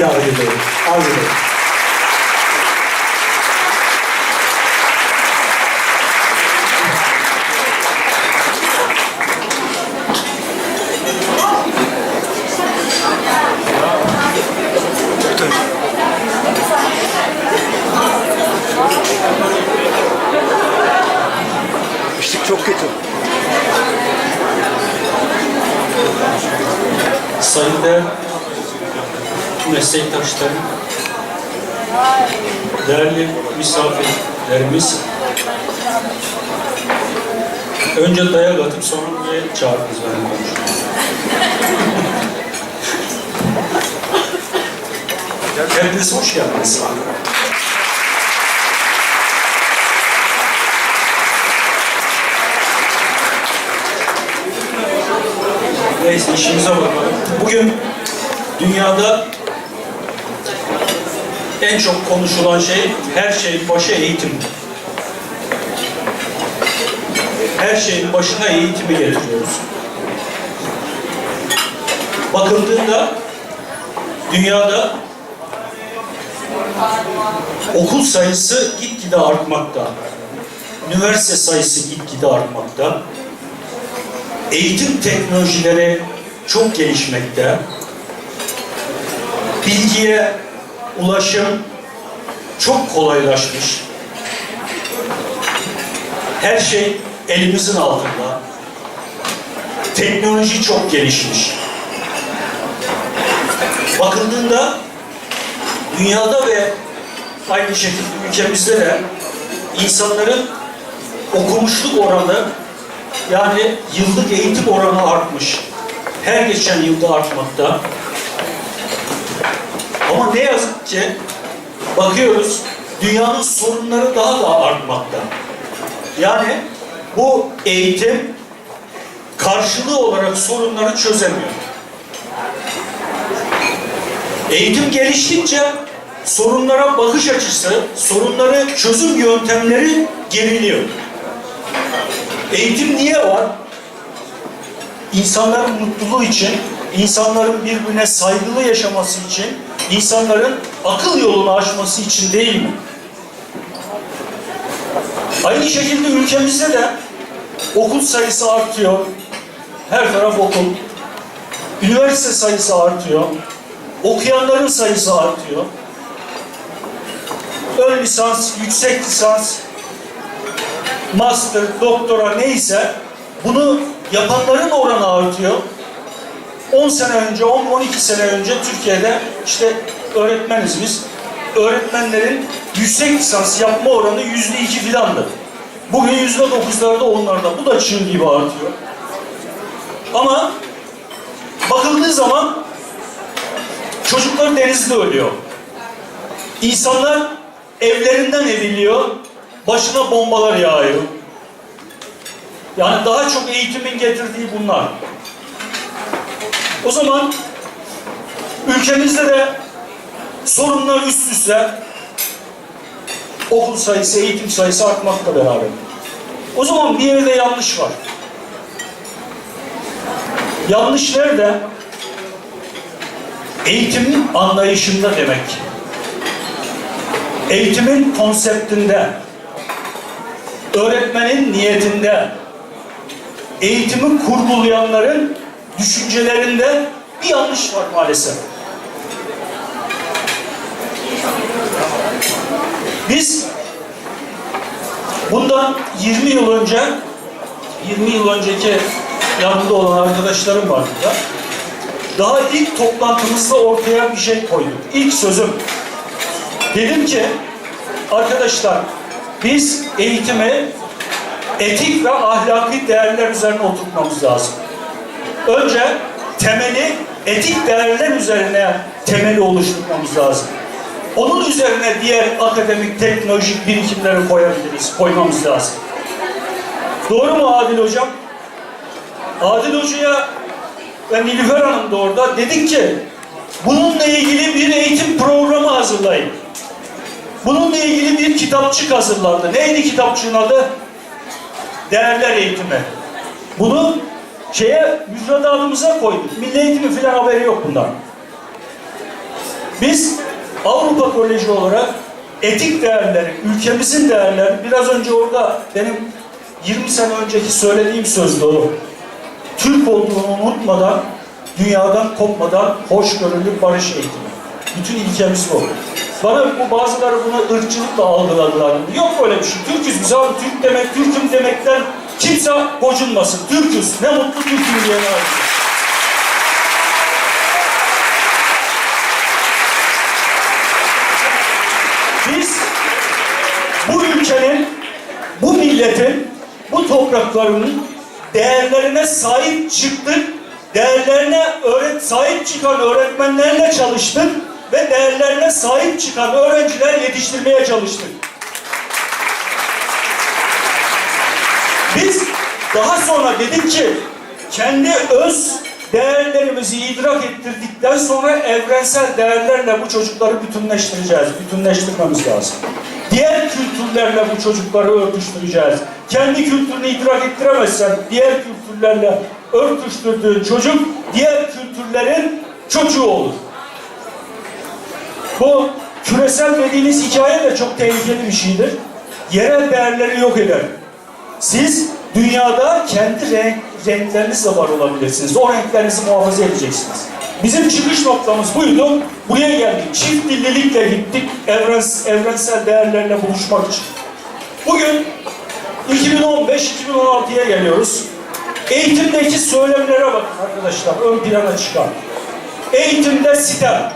davet ediyorum. Arzu ederim. Işık çok kötü. Sayın değerli meslektaşlarım, değerli misafirlerimiz, önce dayak atıp sonra niye çağırdınız beni konuşmaya? Hepiniz hoş geldiniz. Neyse işimize bakalım. Bugün dünyada en çok konuşulan şey her şeyin başı eğitim. Her şeyin başına eğitimi getiriyoruz. Bakıldığında dünyada okul sayısı gitgide artmakta. Üniversite sayısı gitgide artmakta eğitim teknolojileri çok gelişmekte. Bilgiye ulaşım çok kolaylaşmış. Her şey elimizin altında. Teknoloji çok gelişmiş. Bakıldığında dünyada ve aynı şekilde ülkemizde de insanların okumuşluk oranı yani yıllık eğitim oranı artmış. Her geçen yılda artmakta. Ama ne yazık ki bakıyoruz dünyanın sorunları daha da artmakta. Yani bu eğitim karşılığı olarak sorunları çözemiyor. Eğitim geliştikçe sorunlara bakış açısı, sorunları çözüm yöntemleri geriliyor. Eğitim niye var? İnsanların mutluluğu için, insanların birbirine saygılı yaşaması için, insanların akıl yolunu aşması için değil mi? Aynı şekilde ülkemizde de okul sayısı artıyor. Her taraf okul. Üniversite sayısı artıyor. Okuyanların sayısı artıyor. Ön lisans, yüksek lisans, master, doktora neyse bunu yapanların oranı artıyor. 10 sene önce, 10-12 sene önce Türkiye'de işte öğretmeniz biz. Öğretmenlerin yüksek lisans yapma oranı yüzde iki filandı. Bugün yüzde dokuzlarda onlarda. Bu da çığ gibi artıyor. Ama bakıldığı zaman çocuklar denizde ölüyor. İnsanlar evlerinden ediliyor, başına bombalar yağıyor. Yani daha çok eğitimin getirdiği bunlar. O zaman ülkemizde de sorunlar üst üste okul sayısı, eğitim sayısı artmakla beraber. O zaman bir yerde yanlış var. Yanlış nerede? Eğitimin anlayışında demek. Eğitimin konseptinde, öğretmenin niyetinde, eğitimi kurgulayanların düşüncelerinde bir yanlış var maalesef. Biz bundan 20 yıl önce 20 yıl önceki yanında olan arkadaşlarım var burada. Daha ilk toplantımızda ortaya bir şey koyduk. İlk sözüm. Dedim ki arkadaşlar biz eğitimi etik ve ahlaki değerler üzerine oturtmamız lazım. Önce temeli etik değerler üzerine temeli oluşturmamız lazım. Onun üzerine diğer akademik, teknolojik birikimleri koyabiliriz, koymamız lazım. Doğru mu Adil Hocam? Adil Hoca'ya ve Nilüfer Hanım da orada dedik ki bununla ilgili bir eğitim programı hazırlayın. Bununla ilgili bir kitapçık hazırlandı. Neydi kitapçığın adı? Değerler eğitimi. Bunu şeye müfredatımıza koyduk. Milli eğitimi filan haberi yok bundan. Biz Avrupa Koleji olarak etik değerleri, ülkemizin değerleri, biraz önce orada benim 20 sene önceki söylediğim sözdü o. Türk olduğunu unutmadan, dünyadan kopmadan hoşgörülü barış eğitimi. Bütün ilkemiz bu. Bana bu bazıları bunu ırkçılıkla algıladılar. Yok öyle bir şey. Türküz biz abi Türk demek, Türk'üm demekten kimse gocunmasın. Türküz. Ne mutlu Türk'üm diyene ait. Biz bu ülkenin, bu milletin, bu topraklarının değerlerine sahip çıktık. Değerlerine öğret sahip çıkan öğretmenlerle çalıştık ve değerlerine sahip çıkan öğrenciler yetiştirmeye çalıştık. Biz daha sonra dedik ki kendi öz değerlerimizi idrak ettirdikten sonra evrensel değerlerle bu çocukları bütünleştireceğiz. Bütünleştirmemiz lazım. Diğer kültürlerle bu çocukları örtüştüreceğiz. Kendi kültürünü idrak ettiremezsen diğer kültürlerle örtüştürdüğün çocuk diğer kültürlerin çocuğu olur. Bu küresel dediğiniz hikaye de çok tehlikeli bir şeydir. Yerel değerleri yok eder. Siz dünyada kendi renk, renklerinizle var olabilirsiniz. O renklerinizi muhafaza edeceksiniz. Bizim çıkış noktamız buydu. Buraya geldik. Çift dillilikle gittik. Evrens, evrensel değerlerle buluşmak için. Bugün 2015-2016'ya geliyoruz. Eğitimdeki söylemlere bakın arkadaşlar. Ön plana çıkan. Eğitimde sitem.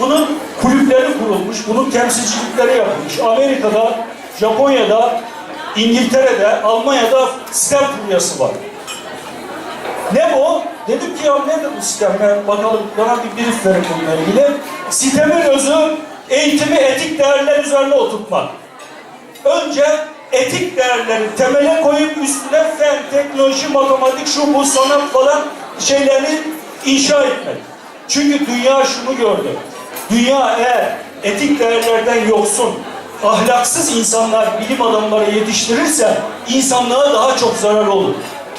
Bunun kulüpleri kurulmuş, bunun temsilcilikleri yapılmış. Amerika'da, Japonya'da, İngiltere'de, Almanya'da sistem furyası var. Ne bu? Dedim ki ya nedir bu sistem? Bakalım bana bir brief verin bununla ilgili. Sistemin özü eğitimi etik değerler üzerine oturtmak. Önce etik değerleri temele koyup üstüne fen, teknoloji, matematik, şu bu sanat falan şeylerini inşa etmek. Çünkü dünya şunu gördü. Dünya eğer etik değerlerden yoksun, ahlaksız insanlar, bilim adamları yetiştirirse insanlığa daha çok zarar olur.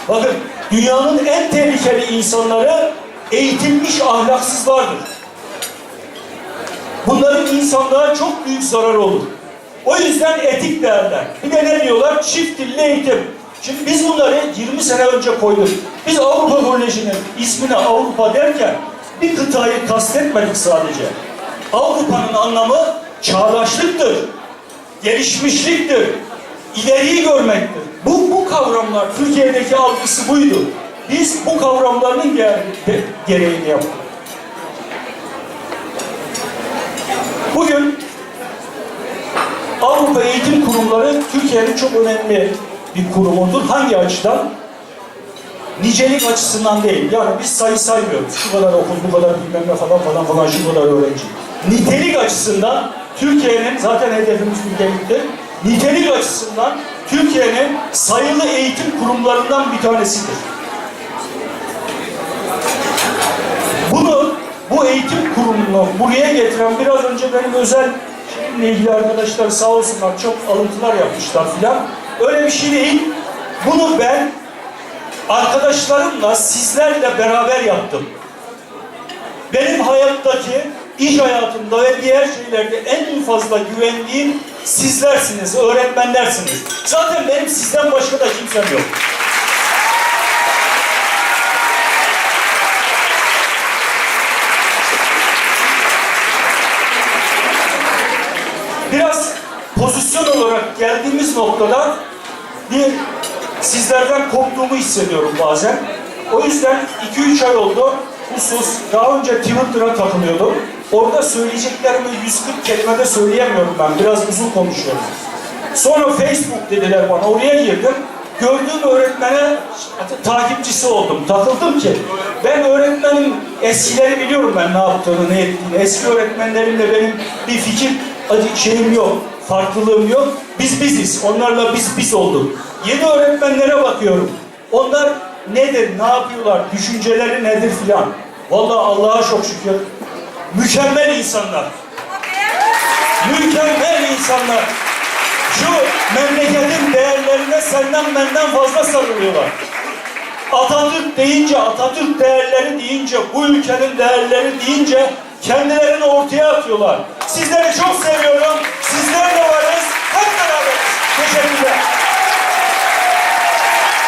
Bakın dünyanın en tehlikeli insanları eğitilmiş ahlaksızlardır. Bunların insanlığa çok büyük zararı olur. O yüzden etik değerler. Bir de ne diyorlar? Çift dilli eğitim. Şimdi biz bunları 20 sene önce koyduk. Biz Avrupa Koleji'nin ismine Avrupa derken bir kıtayı kastetmedik sadece. Avrupa'nın anlamı çağdaşlıktır, gelişmişliktir, ileriyi görmektir. Bu, bu kavramlar Türkiye'deki algısı buydu. Biz bu kavramların gere- gereğini yaptık. Bugün Avrupa Eğitim Kurumları Türkiye'nin çok önemli bir kurumudur. Hangi açıdan? Nicelik açısından değil. Yani biz sayı saymıyoruz. Şu kadar okul, bu kadar bilmem ne falan falan falan, şu kadar öğrenci. Nitelik açısından Türkiye'nin, zaten hedefimiz niteliktir. Nitelik açısından Türkiye'nin sayılı eğitim kurumlarından bir tanesidir. Bunu, bu eğitim kurumunu buraya getiren biraz önce benim özel şeyimle ilgili arkadaşlar sağ olsunlar çok alıntılar yapmışlar filan. Öyle bir şey değil. Bunu ben arkadaşlarımla, sizlerle beraber yaptım. Benim hayattaki, iş hayatımda ve diğer şeylerde en fazla güvendiğim sizlersiniz, öğretmenlersiniz. Zaten benim sizden başka da kimsem yok. Biraz pozisyon olarak geldiğimiz noktada bir sizlerden korktuğumu hissediyorum bazen. O yüzden 2-3 ay oldu. Husus daha önce Twitter'a takılıyordum. Orada söyleyeceklerimi 140 kelimede söyleyemiyorum ben. Biraz uzun konuşuyorum. Sonra Facebook dediler bana. Oraya girdim. Gördüğüm öğretmene takipçisi oldum. Takıldım ki ben öğretmenim eskileri biliyorum ben ne yaptığını, ne ettiğini. Eski öğretmenlerimle benim bir fikir şeyim yok, farklılığım yok. Biz biziz. Onlarla biz biz olduk. Yeni öğretmenlere bakıyorum. Onlar nedir, ne yapıyorlar, düşünceleri nedir filan. Vallahi Allah'a çok şükür mükemmel insanlar. Mükemmel insanlar. Şu memleketin değerlerine senden benden fazla sarılıyorlar. Atatürk deyince, Atatürk değerleri deyince, bu ülkenin değerleri deyince kendilerini ortaya atıyorlar. Sizleri çok seviyorum. Sizlerle varız. Hep beraberiz. Teşekkürler.